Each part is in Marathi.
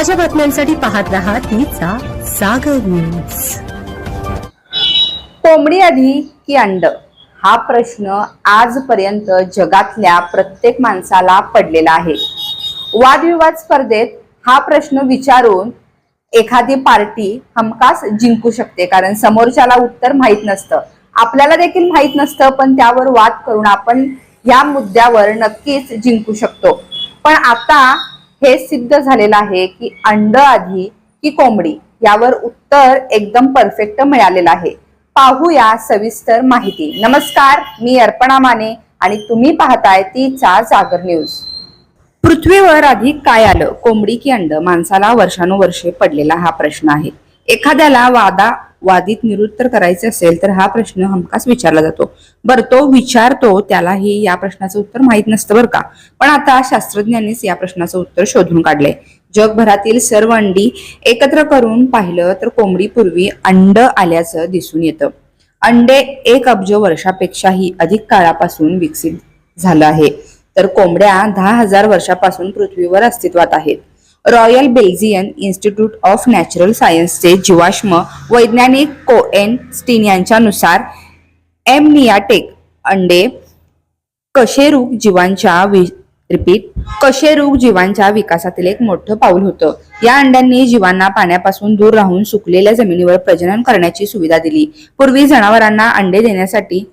ताज्या बातम्यांसाठी पाहत रहा तिचा सागर न्यूज कोंबडी आधी की अंड? हा प्रश्न आजपर्यंत जगातल्या प्रत्येक माणसाला पडलेला आहे. वादविवाद स्पर्धेत हा प्रश्न विचारून एखादी पार्टी हमखास जिंकू शकते कारण समोरच्याला उत्तर माहीत नसतं. आपल्याला देखील माहीत नसतं पण त्यावर वाद करून आपण या मुद्द्यावर नक्कीच जिंकू शकतो. पण आता हे सिद्ध झालेलं आहे की अंड आधी की कोंबडी यावर उत्तर एकदम परफेक्ट मिळालेलं आहे. पाहूया सविस्तर माहिती. नमस्कार मी अर्पणा माने आणि तुम्ही पाहताय तीचा जागर न्यूज. पृथ्वीवर आधी काय आलं? कोंबडी की अंड? माणसाला वर्षानुवर्षे पडलेला हा प्रश्न आहे. एखाद्याला वादा वादित निरुत्तर करायचे असेल तर हा प्रश्न हमखास विचारला जातो. बरं तो विचारतो त्यालाही या प्रश्नाचं उत्तर माहीत नसतं बरं का? पण आता शास्त्रज्ञांनीच या प्रश्नाचं उत्तर शोधून काढलंय. जगभरातील सर्व अंडी एकत्र करून पाहिलं तर कोंबडी पूर्वी अंड आल्याचं दिसून येतं. अंडे एक अब्ज वर्षापेक्षाही अधिक काळापासून विकसित झालं आहे. तर कोंबड्या दहा हजार वर्षापासून पृथ्वीवर अस्तित्वात आहेत. Royal Belgian institute of natural सायन्सचे जीवाश्म वैज्ञानिक कोएन स्टीन यांच्यानुसार एमनियाटेक अंडे कशेरुक जीवांच्या रिपीट कशेरुक जीवांच्या विकासातील एक मोठं पाऊल होतं. या अंड्यांनी जीवांना पाण्यापासून दूर राहून सुकलेल्या जमिनीवर प्रजनन करण्याची सुविधा दिली. पूर्वी जनावरांना अंडे देण्यासाठी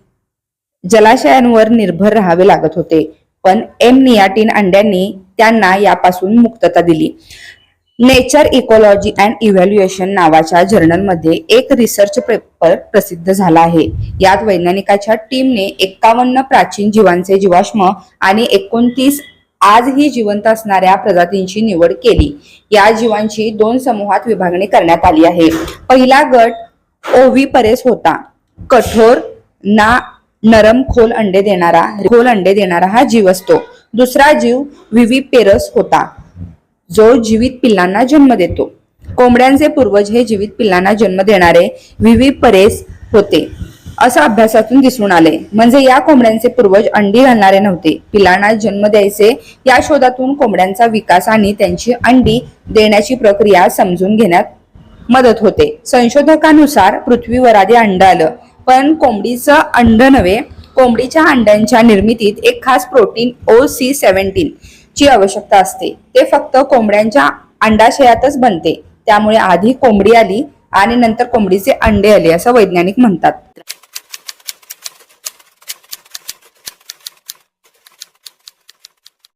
जलाशयांवर निर्भर राहावे लागत होते. पण एम नियाटिन अंड्यांनी त्यांना यापासून मुक्तता दिली. नेचर इकोलॉजी अँड इव्हॅल्युएशन नावाच्या जर्नलमध्ये एक रिसर्च पेपर प्रसिद्ध झाला आहे. यात वैज्ञानिकाच्या टीमने एक्कावन्न प्राचीन जीवांचे जीवाश्म आणि एकोणतीस आजही जिवंत असणाऱ्या प्रजातींची निवड केली. या जीवांची दोन समूहात विभागणी करण्यात आली आहे. पहिला गट ओव्हीपरेस होता. कठोर ना नरम खोल अंडे देणारा खोल अंडे देणारा हा जीव असतो. दुसरा जीव विविपेरस होता. जो जीवित पिल्लांना जन्म देतो. कोंबड्यांचे पूर्वज हे जीवित पिल्लांना जन्म देणारे विविपरेस होते. असं अभ्यासातून दिसून आले. म्हणजे या कोंबड्यांचे पूर्वज अंडी घालणारे नव्हते. पिल्लांना जन्म द्यायचे या शोधातून कोंबड्यांचा विकास आणि त्यांची अंडी देण्याची प्रक्रिया समजून घेण्यात मदत होते. संशोधकानुसार पृथ्वीवर आधी अंड आलं. पण कोंबडीचं अंड नव्हे कोंबडीच्या अंड्यांच्या निर्मितीत एक खास प्रोटीन ओ सी सेव्हन्टीन ची आवश्यकता असते. ते फक्त कोंबड्यांच्या अंडाशयातच बनते. त्यामुळे आधी कोंबडी आली आणि नंतर कोंबडीचे अंडे आले असं वैज्ञानिक म्हणतात.